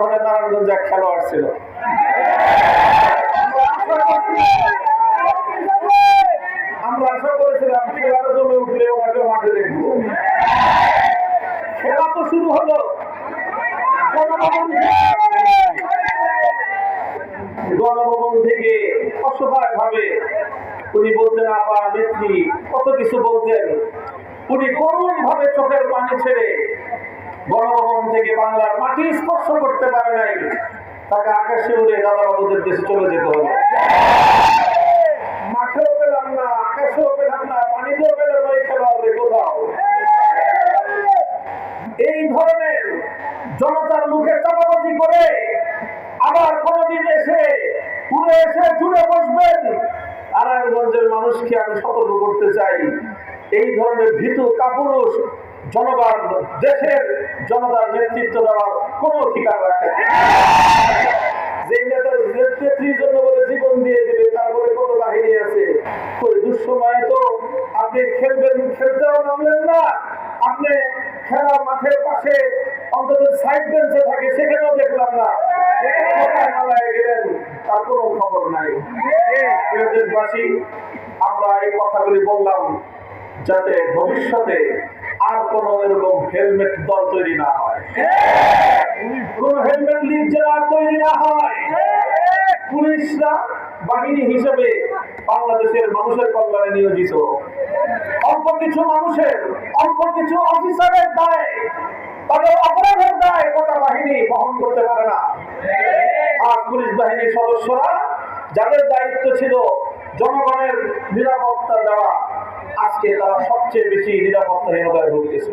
মাঠে নারায়ণগঞ্জ এক খেলোয়াড় ছিল। আমরা আশা করেছিলাম জমে উঠলে ওনাকে মাঠে দেখব। খেলা তো শুরু হলো। গণভবন থেকে অসহায় ভাবে উনি বলতেন, আপা, নেত্রী, কত কিছু বলতেন। উনি করুণ ভাবে চোখের পানি ছেড়ে গণভবন থেকে বাংলার মাটি স্পর্শ করতে পারে নাই। তাকে আকাশে উড়ে দাদা বাবুদের দেশে চলে যেতে হবে। মাঠেও পেলাম না, আকাশেও পেলাম না, পানিতেও পেলাম না কোথাও। এই ধরনের জনতার মুখে চাপাবাজি করে আবার কোনদিন এসে ঘুরে এসে জুড়ে বসবেন। নারায়ণগঞ্জের মানুষকে আমি সতর্ক করতে চাই। এই ধরনের ভীতু কাপুরুষ জনগণ, দেশের জনতার নেতৃত্ব দেওয়ার কোনো অধিকার রাখে যে নেতার নেত্রীর জন্য বলে জীবন দিয়ে দেবে তারপরে কত বাহিনী আছে? ওই দুঃসময়ে তো আপনি খেলবেন, খেলতেও নামলেন না। আপনি খেলার মাঠের পাশে অন্তত সাইড বেঞ্চে থাকে, সেখানেও দেখলাম না। আমরা এই কথাগুলি বললাম যাতে ভবিষ্যতে আর কোনো এরকম হেলমেট দল তৈরি না হয়। কোন হেলমেট লিগ তৈরি না হয়। পুলিশরা বাহিনী হিসেবে বাংলাদেশের মানুষের কল্যাণে নিয়োজিত। অল্প কিছু মানুষের অল্প কিছু অফিসারের দায় তাদের অপরাধের দায় গোটা বাহিনী বহন করতে পারে না। আর পুলিশ বাহিনীর সদস্যরা যাদের দায়িত্ব ছিল জনগণের নিরাপত্তা দেওয়া আজকে তারা সবচেয়ে বেশি নিরাপত্তাহীনতায় ভুগতেছে।